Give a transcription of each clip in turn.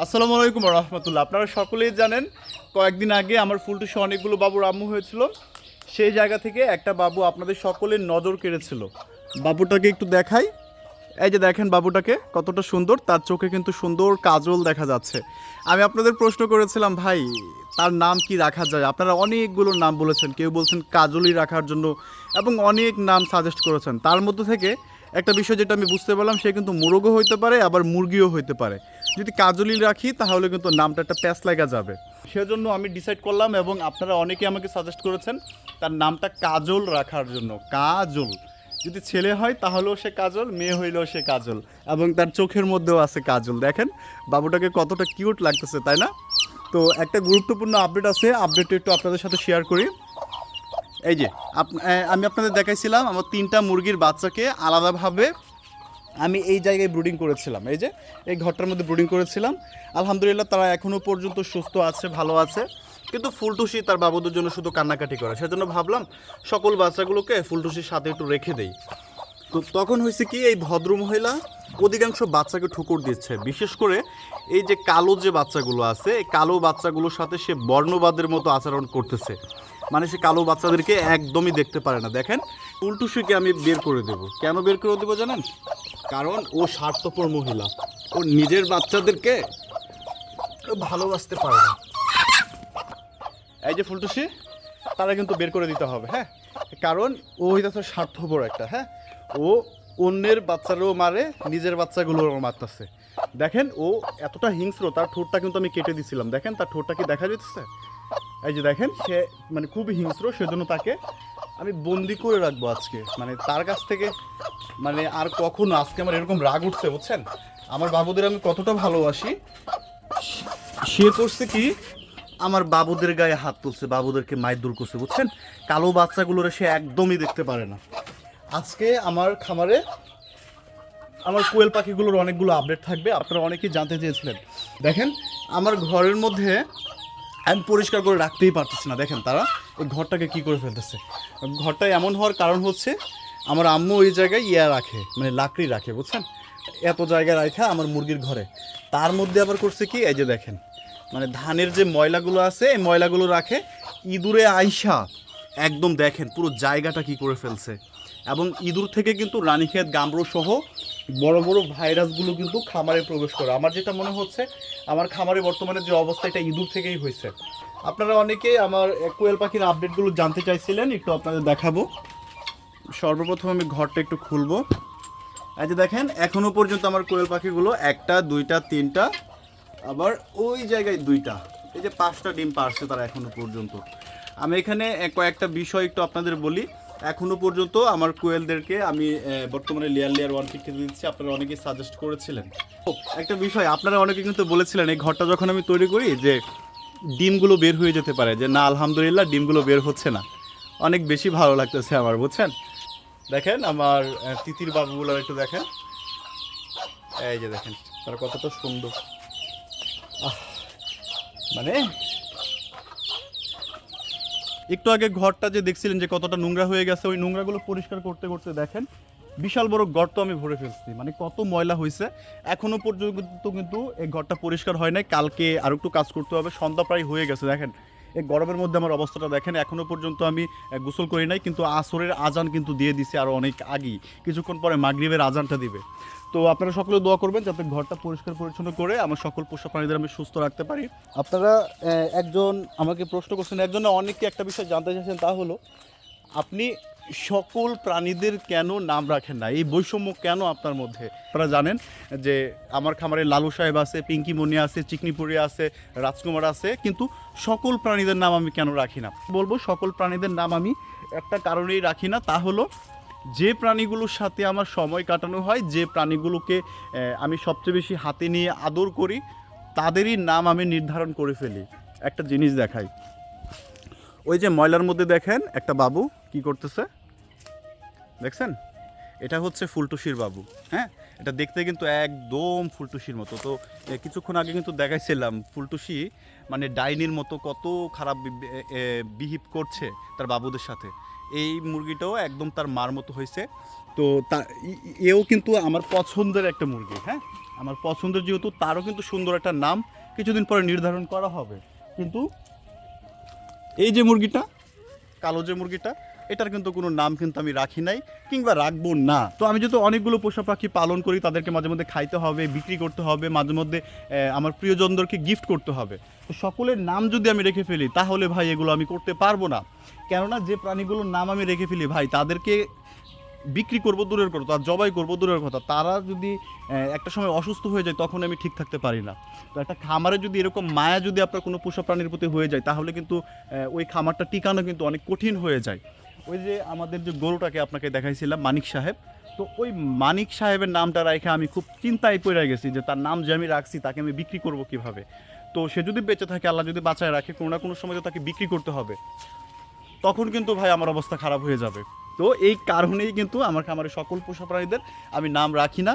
আসসালামু আলাইকুম রহমতুল্লাহ। আপনারা সকলেই জানেন, কয়েকদিন আগে আমার ফুলটুসে অনেকগুলো বাবুর আম্মু হয়েছিল। সেই জায়গা থেকে একটা বাবু আপনাদের সকলের নজর কেড়েছিল। বাবুটাকে একটু দেখাই। এই যে দেখেন বাবুটাকে, কতটা সুন্দর। তার চোখে কিন্তু সুন্দর কাজল দেখা যাচ্ছে। আমি আপনাদের প্রশ্ন করেছিলাম, ভাই, তার নাম কি রাখা যায়? আপনারা অনেকগুলো নাম বলেছেন। কেউ বলছেন কাজলই রাখার জন্য, এবং অনেক নাম সাজেস্ট করেছেন। তার মধ্যে থেকে একটা বিষয় যেটা আমি বুঝতে পারলাম, সে কিন্তু মুরগও হইতে পারে, আবার মুরগিও হইতে পারে। যদি কাজলি রাখি, তাহলে কিন্তু নামটা একটা প্যাস লাগা যাবে। সেজন্য আমি ডিসাইড করলাম এবং আপনারা অনেকে আমাকে সাজেস্ট করেছেন তার নামটা কাজল রাখার জন্য। কাজল। যদি ছেলে হয়, তাহলেও সে কাজল, মেয়ে হইলেও সে কাজল এবং তার চোখের মধ্যেও আছে কাজল। দেখেন, বাবুটাকে কতটা কিউট লাগতেছে, তাই না? তো একটা গুরুত্বপূর্ণ আপডেট আছে আপডেটটা একটু আপনাদের সাথে শেয়ার করি। এই যে, আপ- আমি আপনাদের দেখাইছিলাম, আমার তিনটা মুরগির বাচ্চাকে আলাদাভাবে আমি এই জায়গায় ব্রুডিং করেছিলাম। এই যে, এই ঘরটার মধ্যে ব্রুডিং করেছিলাম। আলহামদুলিল্লাহ তারা এখনও পর্যন্ত সুস্থ আছে, ভালো আছে। কিন্তু ফুলটুসি তার বাবুদের জন্য শুধু কান্নাকাটি করে। সেজন্য ভাবলাম সকল বাচ্চাগুলোকে ফুলটুসির সাথে একটু রেখে দেই। তো তখন হয়েছে কি, এই ভদ্র মহিলা অধিকাংশ বাচ্চাকে ঠুকুর দিচ্ছে। বিশেষ করে এই যে কালো যে বাচ্চাগুলো আছে, এই কালো বাচ্চাগুলোর সাথে সে বর্ণবাদের মতো আচরণ করতেছে। মানে সে কালো বাচ্চাদেরকে একদমই দেখতে পারে না। দেখেন উল্টুসুকে আমি বের করে দেব। কেন বের করে দেবো জানেন? কারণ ও স্বার্থপর মহিলা। ও নিজের বাচ্চাদেরকে ভালোবাসতে পারে না। এই যে ফুলটুসি, তারা কিন্তু বের করে দিতে হবে হ্যাঁ? কারণ ও হইতেছে স্বার্থপর একটা হ্যাঁ? ও অন্যের বাচ্চারও মারে, নিজের বাচ্চাগুলোরও মারতেছে। দেখেন, ও এতটা হিংস্র, তার ঠোঁটটা কিন্তু আমি কেটে দিছিলাম। দেখেন, তার ঠোঁটটা কি দেখা যেতেছে এই যে দেখেন, সে মানে খুবই হিংস্র, সেজন্য তাকে আমি বন্দি করে রাখব আজকে। মানে তার কাছ থেকে মানে আর কখনো আজকে আমার এরকম রাগ উঠছে, বুঝছেন? আমার বাবুদের আমি কতটা ভালোবাসি। সে করছে কি, আমার বাবুদের গায়ে হাত তুলছে, বাবুদেরকে মায়ের দূর করছে, বুঝছেন? কালো বাচ্চাগুলোরে সে একদমই দেখতে পারে না। আজকে আমার খামারে আমার কোয়েল পাখিগুলোর অনেকগুলো আপডেট থাকবে, আপনারা অনেকেই জানতে চেয়েছিলেন। দেখেন, আমার ঘরের মধ্যে আমি পরিষ্কার করে রাখতেই পারতেছি না, দেখেন তারা ওই ঘরটাকে কি করে ফেলতেছে? ঘরটা এমন হওয়ার কারণ হচ্ছে আমার আম্মু ওই জায়গায় ইয়া রাখে মানে লাকড়ি রাখে, বুঝছেন? এত জায়গায় রাখা আমার মুরগির ঘরে। তার মধ্যে আবার করছে কি, এই যে দেখেন মানে ধানের যে ময়লাগুলো আছে, এই ময়লাগুলো রাখে। ইঁদুরে আইসা, একদম দেখেন পুরো জায়গাটা কি করে ফেলছে। এবং ইঁদুর থেকে কিন্তু রানীক্ষেত গামড়ো সহ বড় বড় ভাইরাসগুলো কিন্তু খামারে প্রবেশ করে। আমার যেটা মনে হচ্ছে, আমার খামারে বর্তমানে যে অবস্থা, এটা ইঁদুর থেকেই হয়েছে। আপনারা অনেকে আমার কোয়েল পাখির আপডেটগুলো জানতে চাইছিলেন, একটু আপনাদের দেখাবো। সর্বপ্রথম আমি ঘরটা একটু খুলবো। এই যে দেখেন এখনও পর্যন্ত আমার কোয়েল পাখিগুলো একটা, দুইটা, তিনটা, আবার ওই জায়গায় দুইটা। এই যে পাঁচটা ডিম পারছে তারা এখনও পর্যন্ত। আমি এখানে কয়েকটা বিষয় একটু আপনাদের বলি। এখনও পর্যন্ত আমার কোয়েলদেরকে আমি বর্তমানে লেয়ার লেয়ার ওয়ান ফিফটি দিচ্ছি। আপনারা অনেকেই সাজেস্ট করেছিলেন। একটা বিষয়, আপনারা অনেকে কিন্তু বলেছিলেন, এই ঘরটা যখন আমি তৈরি করি যে ডিমগুলো বের হয়ে যেতে পারে, যে না, আলহামদুলিল্লাহ, ডিমগুলো বের হচ্ছে না। অনেক বেশি ভালো লাগতেছে আমার, বুঝছেন? দেখেন আমার তিতির বাবুগুলো একটু দেখেন। এই যে দেখেন, তার কতটা সুন্দর। মানে একটু আগে ঘরটা যে দেখছিলেন যে কতটা নোংরা হয়ে গেছে, ওই নোংরাগুলো পরিষ্কার করতে করতে দেখেন, বিশাল বড় গর্ত আমি ভরে ফেলছি। মানে কত ময়লা হয়েছে। এখনও পর্যন্ত কিন্তু এই ঘরটা পরিষ্কার হয় নাই। কালকে আর একটু কাজ করতে হবে। সন্ধ্যা প্রায় হয়ে গেছে, দেখেন। এই গরমের মধ্যে আমার অবস্থাটা দেখেন এখনও পর্যন্ত আমি গোসল করি নাই, কিন্তু আসরের আজান কিন্তু দিয়ে দিছে আরও অনেক আগেই। কিছুক্ষণ পরে মাগরীবের আজানটা দিবে। তো আপনারা সকলে দোয়া করবেন যাতে ঘরটা পরিষ্কার পরিচ্ছন্ন করে আমার সকল পোষা প্রাণীদের আমি সুস্থ রাখতে পারি। আপনারা একজন আমাকে প্রশ্ন করছেন একজন অনেককে একটা বিষয় জানতে চাইছেন, তা হলো, আপনি সকল প্রাণীদের কেন নাম রাখেন না? এই বৈষম্য কেন আপনার মধ্যে? আপনারা জানেন যে আমার খামারে লালু সাহেব আছে, পিঙ্কি মনি আছে, চিকনিপুরি আছে, রাজকুমার আছে, কিন্তু সকল প্রাণীদের নাম আমি কেন রাখি না? বলব সকল প্রাণীদের নাম আমি একটা কারণেই রাখি না, তা হলো যে প্রাণীগুলোর সাথে আমার সময় কাটানো হয়, যে প্রাণীগুলোকে আমি সবচেয়ে বেশি হাতে নিয়ে আদর করি, তাদেরই নাম আমি নির্ধারণ করে ফেলি। একটা জিনিস দেখাই ওই যে ময়লার মধ্যে দেখেন একটা বাবু কি করতেছে? দেখছেন? এটা হচ্ছে ফুলটুসির বাবু হ্যাঁ? এটা দেখতে কিন্তু একদম ফুলটুসির মতো। তো কিছুক্ষণ আগে কিন্তু দেখাইছিলাম ফুলটুসি মানে ডাইনির মতো কত খারাপ বিহেভ করছে তার বাবুদের সাথে। এই মুরগিটাও একদম তার মার মতো হয়েছে। তো তা এও কিন্তু আমার পছন্দের একটা মুরগি হ্যাঁ? আমার পছন্দের যেহেতু তারও কিন্তু সুন্দর একটা নাম কিছুদিন পরে নির্ধারণ করা হবে। কিন্তু এই যে মুরগিটা? কালো যে মুরগিটা, এটার কিন্তু কোনো নাম কিন্তু আমি রাখি নাই কিংবা রাখব না। তো আমি যেহেতু অনেকগুলো পোষা পাখি পালন করি, তাদেরকে মাঝে মধ্যে খাইতে হবে, বিক্রি করতে হবে, মাঝে মধ্যে আমার প্রিয়জনদেরকে গিফট করতে হবে। তো সকলের নাম যদি আমি রেখে ফেলি, তাহলে ভাই এগুলো আমি করতে পারব না। কেননা যে প্রাণীগুলোর নাম আমি রেখে ফেলি, ভাই তাদেরকে বিক্রি করব দূরের কথা আর জবাই করব দূরের কথা, তারা যদি একটা সময় অসুস্থ হয়ে যায় তখন আমি ঠিক থাকতে পারি না। তো একটা খামারে যদি এরকম মায়া যদি আপনার কোনো পোষা প্রাণীর প্রতি হয়ে যায়, তাহলে কিন্তু ওই খামারটা টিকানো কিন্তু অনেক কঠিন হয়ে যায়। ওই যে আমাদের যে গরুটাকে আপনাকে দেখাইছিলাম, মানিক সাহেব, তো ওই মানিক সাহেবের নামটা রেখে আমি খুব চিন্তায় পড়ে গেছি যে তার নাম যে আমি রাখছি, তাকে আমি বিক্রি করব কীভাবে? তো সে যদি বেঁচে থাকে, আল্লাহ যদি বাঁচায় রাখে, কোনো না কোনো সময় তো তাকে বিক্রি করতে হবে। তখন কিন্তু ভাই আমার অবস্থা খারাপ হয়ে যাবে। তো এই কারণেই কিন্তু আমার খামারের সকল পোষা প্রাণীদের আমি নাম রাখি না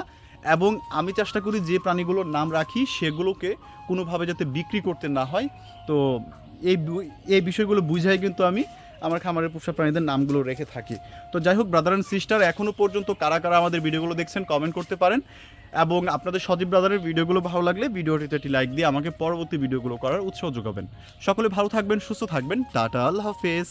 এবং আমি চেষ্টা করি যে প্রাণীগুলোর নাম রাখি, সেগুলোকে কোনোভাবে যাতে বিক্রি করতে না হয়। তো এই এই বিষয়গুলো বুঝাই কিন্তু আমি আমার খামারের পোষা প্রাণীদের নামগুলো রেখে থাকি। তো যাই হোক ব্রাদার অ্যান্ড সিস্টার এখনও পর্যন্ত কারা কারা আমাদের ভিডিওগুলো দেখছেন কমেন্ট করতে পারেন। এবং আপনাদের সজীব ব্রাদারের ভিডিওগুলো ভালো লাগলে ভিডিওটিতে একটি লাইক দিয়ে আমাকে পরবর্তী ভিডিওগুলো করার উৎসাহ যোগাবেন। সকলে ভালো থাকবেন, সুস্থ থাকবেন। টাটা, আল্লাহ হাফেজ।